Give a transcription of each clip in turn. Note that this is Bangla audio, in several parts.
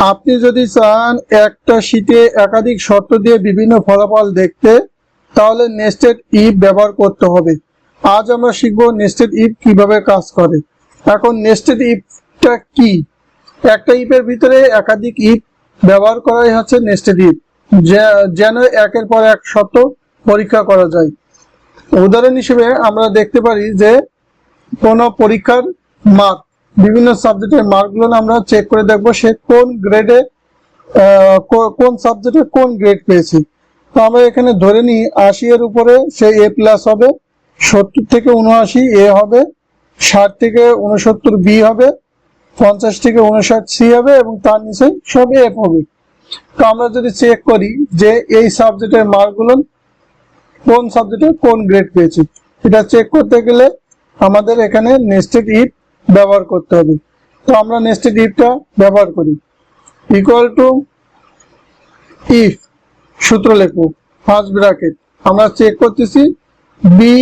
আপনি যদি চান একটা শীটে একাধিক শর্ত দিয়ে বিভিন্ন ফলাফল দেখতে, তাহলে নেস্টেড ইফ ব্যবহার করতে হবে। আজ আমরা শিখব নেস্টেড ইফ কীভাবে কাজ করে। এখন নেস্টেড ইফটা কি? একটা ইফের ভিতরে একাধিক ইফ ব্যবহার করাই হচ্ছে নেস্টেড ইফ। যেন একের পর এক শর্ত পরীক্ষা করা যায়। উদাহরণ হিসেবে আমরা দেখতে পারি যে কোনো পরীক্ষার মার্ক বিভিন্ন সাবজেক্টের মার্কগুলো আমরা চেক করে দেখব সে কোন গ্রেডে কোন সাবজেক্টে কোন গ্রেড পেয়েছে। তো আমরা এখানে ধরে নিই, আশি এর উপরে সে এ প্লাস হবে, সত্তর থেকে উনআশি এ হবে, ষাট থেকে উনসত্তর বি হবে, পঞ্চাশ থেকে উনষাট সি হবে এবং তার নিচে সব এফ হবে তো আমরা যদি চেক করি যে এই সাবজেক্টের মার্কগুলো কোন সাবজেক্টে কোন গ্রেড পেয়েছি, এটা চেক করতে গেলে আমাদের এখানে নেস্টেড ইফ ব্যবহার করতে হবে। তো আমরা নেস্টেড ইফটা ব্যবহার করি। ইকুয়াল টু ইফ সূত্র লেখো ফার্স্ট ব্র্যাকেট আমরা চেক করতেছি B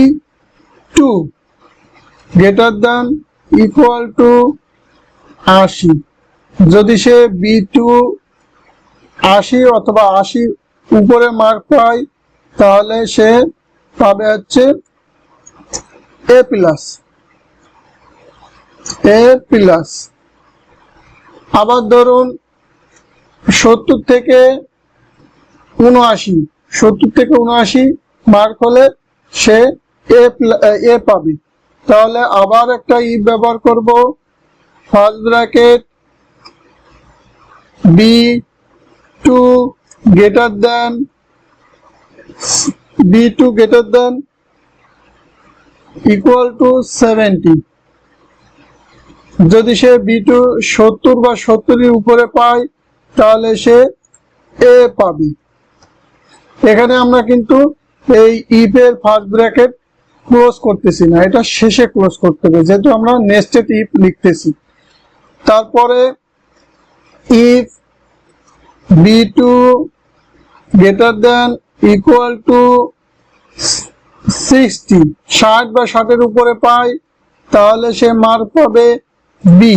two greater than equal to আশি। যদি সে বি টু আশি অথবা আশি উপরে মার্ক পায়, তাহলে সে পাবে হচ্ছে এ প্লাস এ প্লাস। আবার ধরুন সত্তর থেকে উনআশি সত্তর থেকে উনআশি মার্ক হলে সে এ এ পাবে। তাহলে আবার একটা ই ব্যবহার করব। First bracket B two greater than B two greater than equal to seventy যদি সে বি টু সত্তর বা সত্তরের উপরে পায়, তাহলে সে এ পাবে। এখানে আমরা কিন্তু এই ইফের ফার্স্ট ব্র্যাকেট ক্লোজ করতেছি না, এটা শেষে ক্লোজ করতে হবে, যেহেতু আমরা নেস্টেড ইফ লিখতেছি। তারপরে if B two greater than equal to sixty ষাট বা ষাটের উপরে পায়, তাহলে সে মার্ক পাবে বি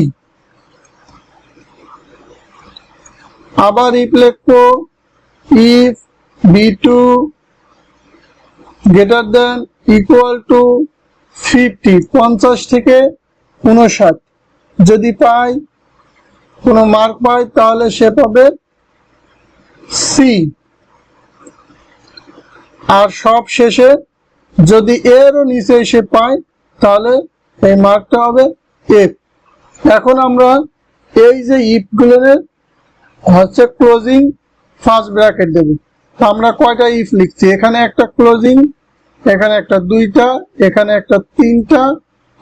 আবার ইফ লিখব if B two greater than equal to fifty পঞ্চাশ থেকে উনষাট যদি পাই, কোনো মার্ক পায় তাহলে সে পাবে সি আর সব শেষে যদি এরও নিচে এসে পায়, তাহলে এই মার্কটা হবে এফ এখন আমরা এই যে ইফগুলোর হচ্ছে ক্লোজিং ফার্স্ট ব্র্যাকেট দেব। আমরা কয়টা ইফ লিখছি? এখানে একটা ক্লোজিং এখানে একটা দুইটা, এখানে একটা তিনটা,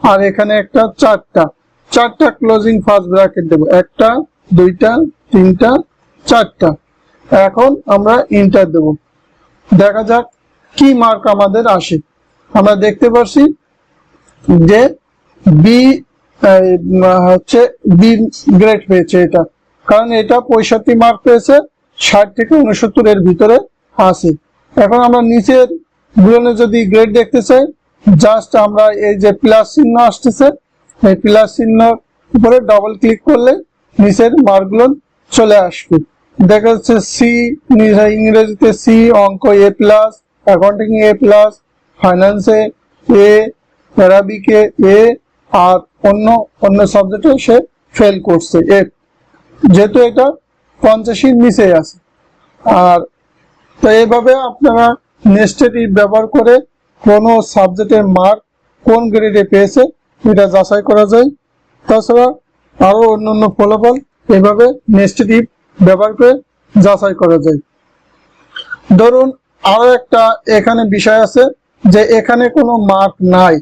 আর এখানে একটা চারটা। চারটা ক্লোজিং ফার্স্ট ব্র্যাকেট দেব। একটা, দুইটা, তিনটা, চারটা। এখন আমরা ইন্টার দেব। দেখা যাক কি মার্ক আমাদের আসে। আমরা দেখতে পাচ্ছি যে বি হচ্ছে বি গ্রেড পেয়েছে এটা। কারণ এটা পঁয়ষট্টি মার্ক পেয়েছে, ষাট থেকে উনসত্তর এর ভিতরে আছে। এখন আমরা নিচেরগুলো যদি গ্রেড দেখতে চাই জাস্ট আমরা এই যে প্লাস চিহ্ন আসতেছে, এই প্লাস চিহ্ন উপরে ডবল ক্লিক করলে নিচের মার্কগুলো চলে আসবে। দেখা যাচ্ছে সি ইংরেজিতে সি অঙ্ক A plus accounting A plus ফাইন্যান্সে এ অ্যারাবিকে এ আর অন্য অন্য সাবজেক্টে সে ফেল করছে। এ, যেহেতু এটা পঞ্চাশির নিচে আছে। আর তো এইভাবে আপনারা নেস্টেড ইফ ব্যবহার করে কোন সাবজেক্টের মার্ক কোন গ্রেডে পেয়েছে এটা যাচাই করা যায়। তাছাড়া আরও অন্য অন্য ফলাফল এভাবে নেস্টেড ইফ ব্যবহার করে যাচাই করা যায়। ধরুন আরও একটা এখানে বিষয় আছে যে এখানে কোনো মার্ক নাই,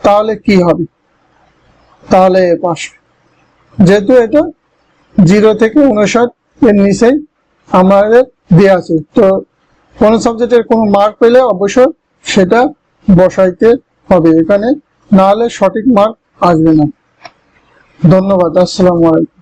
তাহলে কি হবে? তাহলে পাঁচশো যেহেতু এটা জিরো থেকে উনষাট এর নিচে আমাদের দেওয়া আছে, তো কোনো সাবজেক্টের কোনো মার্ক পেলে অবশ্যই সেটা বসাইতে হবে এখানে না হলে সঠিক মার্ক আসবে না। ধন্যবাদ, আসসালামু আলাইকুম।